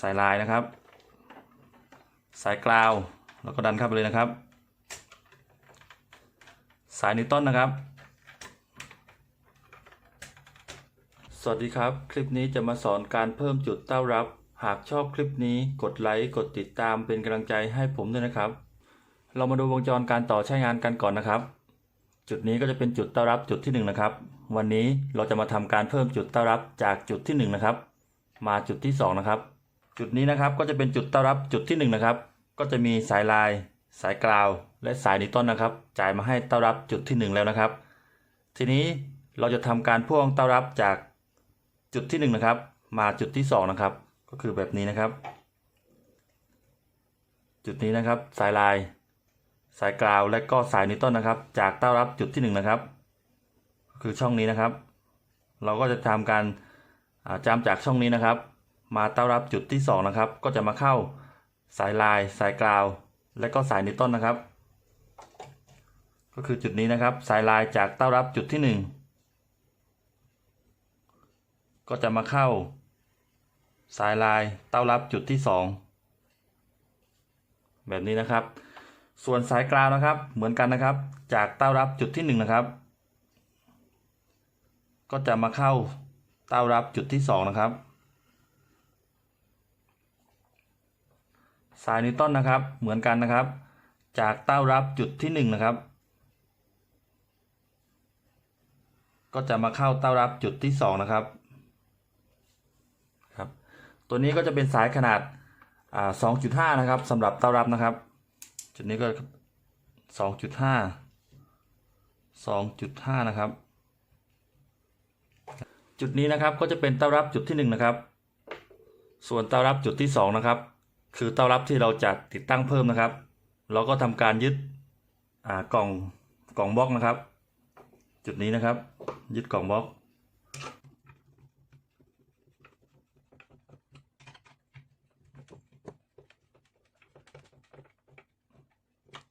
สายลายนะครับ สายกราวแล้วก็ดันเข้าไปเลยนะครับ สายนิวตันนะครับ สวัสดีครับ คลิปนี้จะมาสอนการเพิ่มจุดเต้ารับ หากชอบคลิปนี้กดไลค์กดติดตามเป็นกำลังใจให้ผมด้วยนะครับ เรามาดูวงจรการต่อใช้งานกันก่อนนะครับ จุดนี้ก็จะเป็นจุดเต้ารับจุดที่หนึ่งนะครับ วันนี้เราจะมาทำการเพิ่มจุดเต้ารับจากจุดที่หนึ่งนะครับ มาจุดที่สองนะครับ จุดนี้นะครับก็จะเป็นจุดเต้ารับจุดที่หนึ่งนะครับ ก็จะมีสายลาย สายกราว และสายนิตันนะครับ จ่ายมาให้เต้ารับจุดที่หนึ่งแล้วนะครับ ทีนี้เราจะทำการพ่วงเต้ารับจากจุดที่หนึ่งนะครับ มาจุดที่สองนะครับ ก็คือแบบนี้นะครับ จุดนี้นะครับสายลาย สายกราว และก็สายนิตันนะครับ จากเต้ารับจุดที่หนึ่งนะครับคือช่องนี้นะครับ เราก็จะทำการอ่าจำจากช่องนี้นะครับ มาเต้ารับจุดที่สองนะครับ ก็จะมาเข้าสายลายสายกราว และก็สายนิวตันนะครับ ก็คือจุดนี้นะครับสายลายจากเต้ารับจุดที่หนึ่งก็จะมาเข้า สายลายเต้ารับจุดที่สองแบบนี้นะครับ ส่วนสายกราวนะครับเหมือนกันนะครับ จากเต้ารับจุดที่หนึ่งนะครับ ก็จะมาเข้าเต้ารับจุดที่สองนะครับ สายนิวตันนะครับ เหมือนกันนะครับ จากเต้ารับจุดที่หนึ่งนะครับ ก็จะมาเข้าเต้ารับจุดที่สองนะครับครับ ตัวนี้ก็จะเป็นสายขนาดอ่า2.5นะครับสำหรับเต้ารับนะครับ จุดนี้ก็2.5 2.5นะครับ จุดนี้นะครับก็จะเป็นเต้ารับจุดที่1นะครับ ส่วนเต้ารับจุดที่2นะครับ คือเต้ารับที่เราจะติดตั้งเพิ่มนะครับ เราก็ทำการยึดกล่องกล่องบล็อกนะครับ จุดนี้นะครับ ยึดกล่องบล็อก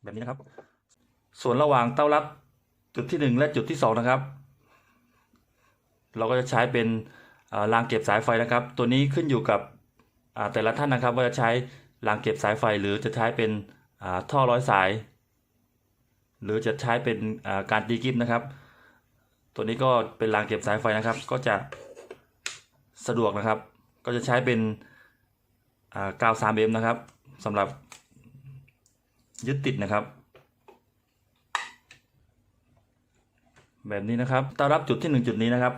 แบบนี้นะครับ ส่วนระหว่างเต้ารับจุดที่ 1 และจุดที่ 2 นะครับ เราก็จะใช้เป็นรางเก็บสายไฟนะครับ ตัวนี้ขึ้นอยู่กับ แต่ละท่านนะครับว่าจะใช้รางเก็บสายไฟหรือจะใช้เป็นท่อร้อยสาย หรือจะใช้เป็นการตีกิฟนะครับ ตัวนี้ก็เป็นรางเก็บสายไฟนะครับ ก็จะสะดวกนะครับ ก็จะใช้เป็นอ่ากาว 3M นะครับสำหรับยึดติดนะครับ แบบนี้นะครับต้อนรับจุดที่ 1 จุดนี้นะครับ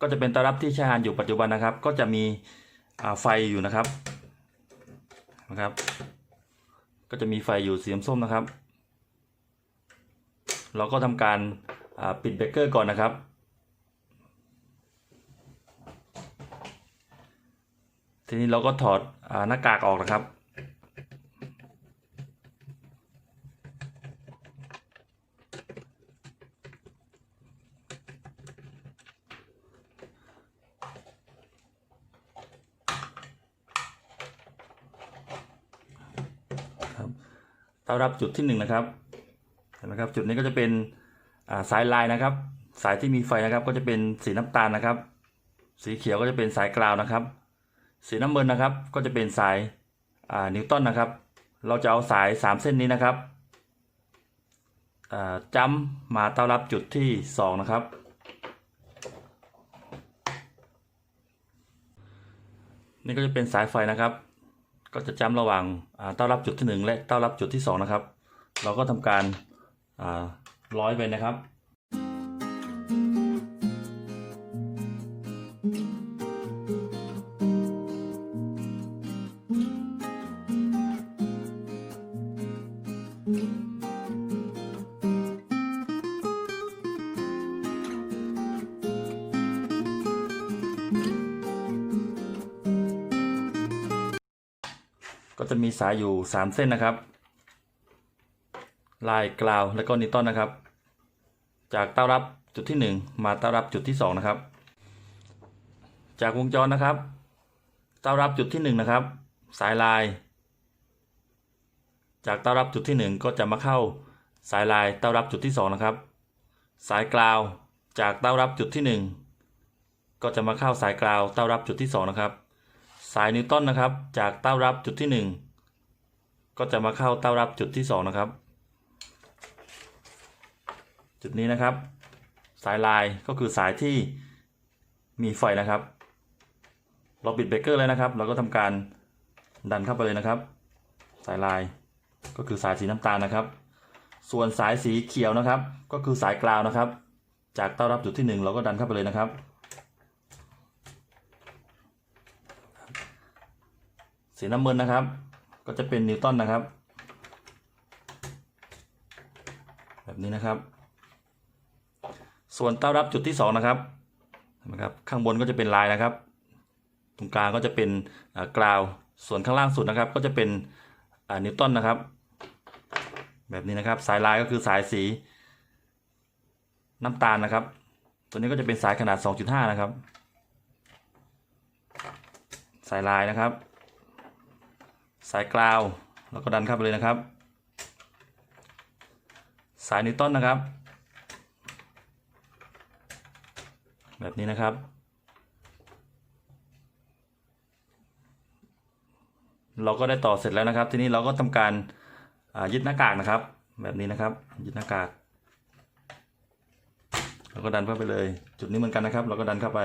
ก็จะเป็นต้อนรับที่ใช้งานอยู่ปัจจุบันนะครับ ก็จะมี ไฟอยู่นะครับนะครับ ก็จะมีไฟอยู่สีส้มนะครับ เราก็ทำการปิดเบรกเกอร์ก่อนนะครับทีนี้เราก็ถอดหน้ากากออกนะครับ เต้ารับจุดที่หนึ่งนะครับเห็นไหมครับจุดนี้ก็จะเป็นสายลายนะครับ สายที่มีไฟนะครับก็จะเป็นสีน้ำตาลนะครับ สีเขียวก็จะเป็นสายกราวนะครับ สีน้ำเงินนะครับ ก็จะเป็นสายนิวตันนะครับ เราจะเอาสายสามเส้นนี้นะครับอ่าจ้ำมาเต้ารับจุดที่สองนะครับ นี่ก็จะเป็นสายไฟนะครับ ก็จะจ้ำระหว่างอ่าเต้ารับจุดที่ 1 และเต้ารับจุดที่ 2 นะครับ เราก็ทำการร้อยไปนะครับ ก็จะมีสายอยู่ 3 เส้นนะครับ ลายกราวและก็นิตันนะครับ จากเต้ารับจุดที่ 1 มาเต้ารับจุดที่ 2 นะครับ จากวงจรนะครับ เต้ารับจุดที่ 1 นะครับ สายลาย จากเต้ารับจุดที่ 1 ก็จะมาเข้าสายลายเต้ารับจุดที่ 2 นะครับ สายกราวจากเต้ารับจุดที่ 1 ก็จะมาเข้าสายกราวเต้ารับจุดที่ 2 นะครับ สายนิวตันนะครับ จากเต้ารับจุดที่หนึ่งก็จะมาเข้าเต้ารับจุดที่สองนะครับ จุดนี้นะครับ สายลายก็คือสายที่มีไฟนะครับ เราปิดเบรกเกอร์แล้วนะครับ เราก็ทำการดันเข้าไปเลยนะครับ สายลายก็คือสายสีน้ำตาลนะครับ ส่วนสายสีเขียวนะครับ ก็คือสายกราวนะครับ จากเต้ารับจุดที่หนึ่งเราก็ดันเข้าไปเลยนะครับ สีน้ำเงินนะครับ ก็จะเป็นนิวตันนะครับ แบบนี้นะครับ ส่วนเต้ารับจุดที่สองนะครับเห็นไหมครับ ข้างบนก็จะเป็นลายนะครับ ตรงกลางก็จะเป็นกราว ส่วนข้างล่างสุดนะครับ ก็จะเป็นนิวตันนะครับ แบบนี้นะครับ สายลายก็คือสายสีน้ำตาลนะครับ ตัวนี้ก็จะเป็นสายขนาด 2.5 นะครับ สายลายนะครับ สายกราวแล้วก็ดันเข้าไปเลยนะครับ สายนิวตันนะครับ แบบนี้นะครับ เราก็ได้ต่อเสร็จแล้วนะครับ ทีนี้เราก็ทำการยึดหน้ากากนะครับ แบบนี้นะครับ ยึดหน้ากากเราก็ดันเข้าไปเลย จุดนี้เหมือนกันนะครับ เราก็ดันเข้าไป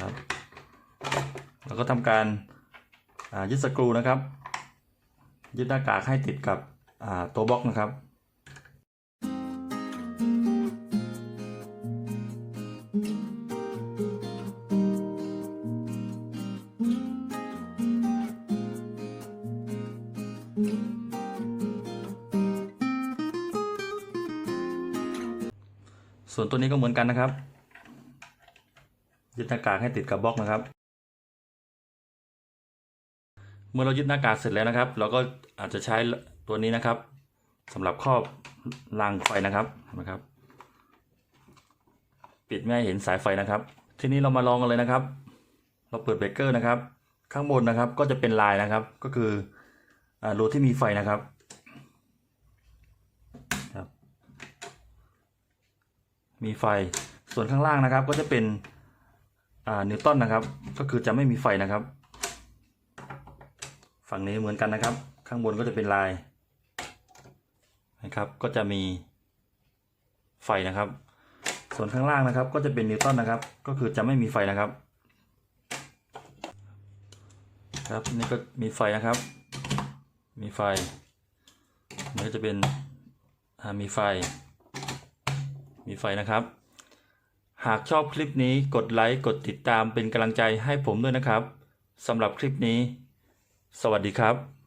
ครับ แล้วก็ทำการยึดสกรูนะครับ ยึดหน้ากากให้ติดกับตัวบล็อกนะครับส่วนตัวนี้ก็เหมือนกันนะครับ ยึดหน้ากากให้ติดกับบล็อกนะครับ เมื่อเรายึดหน้ากากเสร็จแล้วนะครับ เราก็อาจจะใช้ตัวนี้นะครับสำหรับครอบรางไฟนะครับเห็นะครับ ปิดไม่ให้เห็นสายไฟนะครับ ทีนี้เรามาลองกันเลยนะครับ เราเปิดเบรกเกอร์นะครับ ข้างบนนะครับก็จะเป็นลายนะครับ ก็คืออรูที่มีไฟนะครับครับ มีไฟส่วนข้างล่างนะครับ ก็จะเป็นนิวตันนะครับ ก็คือจะไม่มีไฟนะครับ ฝั่งนี้เหมือนกันนะครับ ข้างบนก็จะเป็นลายนะครับ ก็จะมีไฟนะครับ ส่วนข้างล่างนะครับ ก็จะเป็นนิวตันนะครับ ก็คือจะไม่มีไฟนะครับ ครับนี่ก็มีไฟนะครับ มีไฟนี่ก็จะเป็นมีไฟ มีไฟนะครับ หากชอบคลิปนี้กดไลค์กดติดตามเป็นกำลังใจให้ผมด้วยนะครับสำหรับคลิปนี้ สวัสดีครับ